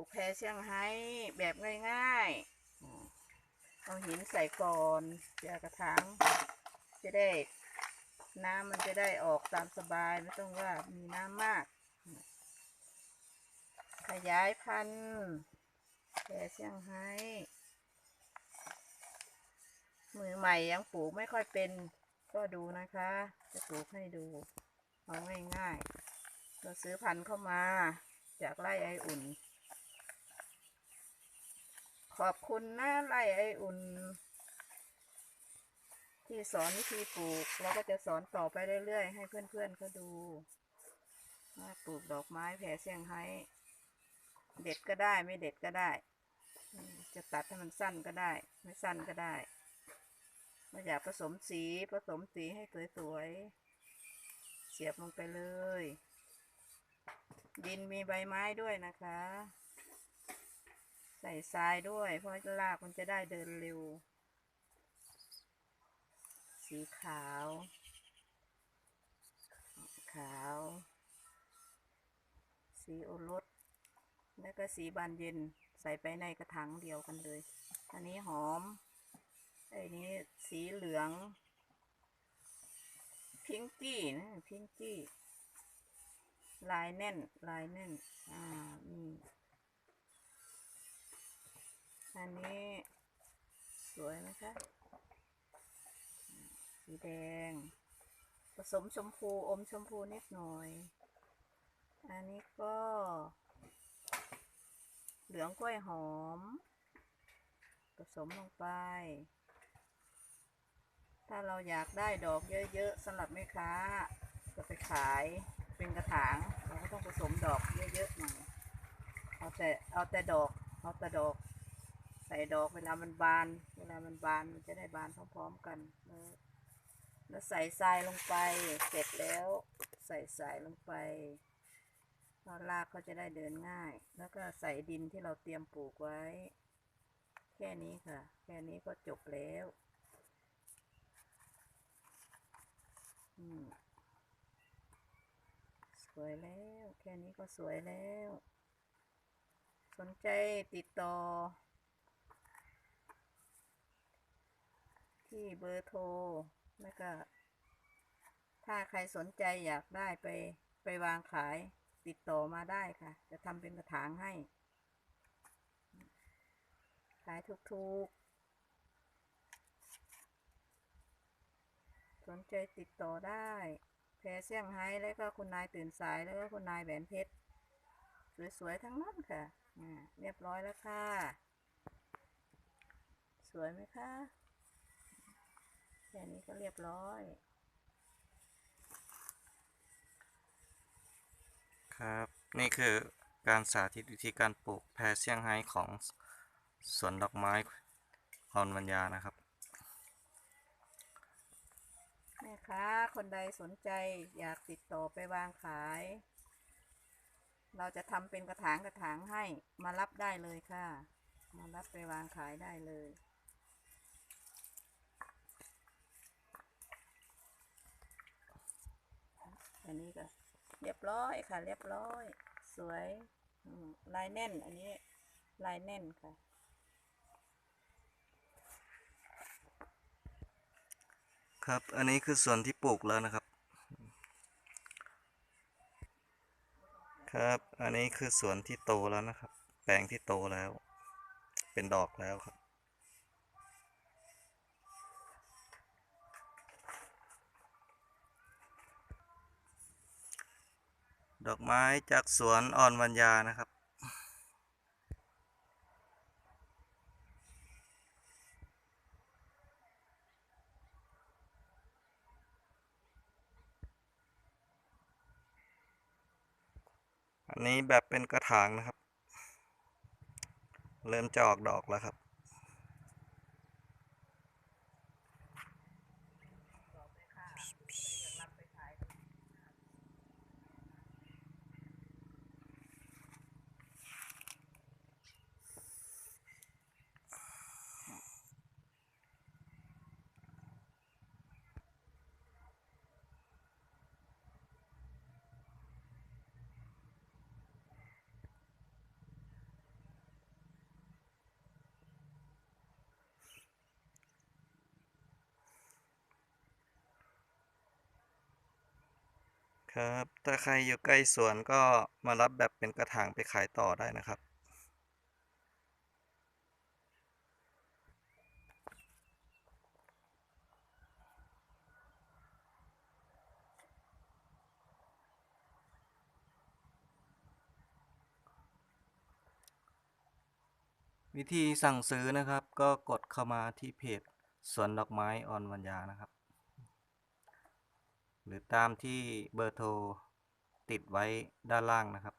ปลูกแพรเซี่ยงไฮ้แบบง่ายๆเอาหินใส่ก่อนเจียกระถางจะได้ น้ำมันจะได้ออกตามสบายไม่ต้องว่ามีน้ำมาก ขยายพันธุ์แพรเซี่ยงไฮ้มือใหม่ยังปลูกไม่ค่อยเป็นก็ดูนะคะ จะปลูกให้ดูเอาง่ายๆเราซื้อพันธุ์เข้ามาจากไร่ไออุ่น ขอบคุณนะไร่ไออุ่น ที่สอนวิธีปลูก เราก็จะสอนต่อไปเรื่อยๆ ให้เพื่อนๆเขาดูว่าปลูกดอกไม้แผ่เซี่ยงไฮ้เด็ดก็ได้ไม่เด็ดก็ได้ จะตัดให้มันสั้นก็ได้ ไม่สั้นก็ได้ม่อยากผสมสีผสมสีให้สวยๆ เสียบลงไปเลย ดินมีใบไม้ด้วยนะคะ ใส่ทรายด้วย เพราะรากมันจะได้เดินเร็ว สีขาว ขาว สีโอรส แล้วก็สีบานเย็นใส่ไปในกระถางเดียวกันเลย อันนี้หอมไอ้นี้สีเหลือง พิงกี้นะ พิงกี้ ลายแน่น ลายแน่น อ่า นี่ อันนี้ สวยไหมคะ สีแดง ผสมชมพูอมชมพูนิดหน่อย อันนี้ก็ เหลืองกล้วยหอม ผสมลงไป ถ้าเราอยากได้ดอกเยอะๆสำหรับแม่ค้าจะไปขายเป็นกระถาง เราก็ต้องผสมดอกเยอะๆหน่อยเอาแต่เอาแต่ดอกเอาแต่ดอก ใส่ดอกเวลามันบาน เวลามันบานมันจะได้บานพร้อมๆกันแล้วใส่ทรายลงไป เสร็จแล้ว ใส่ทรายลงไปพอรากเขาจะได้เดินง่าย แล้วก็ใส่ดินที่เราเตรียมปลูกไว้ แค่นี้ค่ะ แค่นี้ก็จบแล้วสวยแล้ว แค่นี้ก็สวยแล้ว สนใจติดต่อ ที่เบอร์โทร แล้วก็ ถ้าใครสนใจอยากได้ไปไปวางขายติดต่อมาได้ค่ะ จะทำเป็นกระถางให้ ขายถูกๆ สนใจติดต่อได้ แพรเซี่ยงไฮ้แล้วก็คุณนายตื่นสายแล้วก็คุณนายแหวนเพชร สวย ๆ ทั้งนั้นค่ะอ่าเรียบร้อยแล้วค่ะ สวยไหมคะ แค่นี้ก็เรียบร้อย ครับ นี่คือการสาธิตวิธีการปลูกแพรเซี่ยงไฮ้ของสวนดอกไม้ฮอนวัญญานะครับแม่ค้าคนใดสนใจอยากติดต่อไปวางขาย เราจะทำเป็นกระถางกระถางให้มารับได้เลยค่ะ มารับไปวางขายได้เลย อันนี้ก็เรียบร้อยค่ะ เรียบร้อย สวยลายแน่น อันนี้ลายแน่นค่ะ ครับอันนี้คือส่วนที่ปลูกแล้วนะครับ ครับ อันนี้คือสวนที่โตแล้วนะครับ แปลงที่โตแล้ว เป็นดอกแล้วครับ ดอกไม้จากสวนอ่อนวัญญานะครับ อันนี้แบบเป็นกระถางนะครับ เริ่มจะออกดอกแล้วครับ ครับ ถ้าใครอยู่ใกล้สวนก็มารับแบบเป็นกระถางไปขายต่อได้นะครับวิธีสั่งซื้อนะครับก็กดเข้ามาที่เพจสวนดอกไม้ออนวัญญานะครับ หรือตามที่เบอร์โทรติดไว้ด้านล่างนะครับ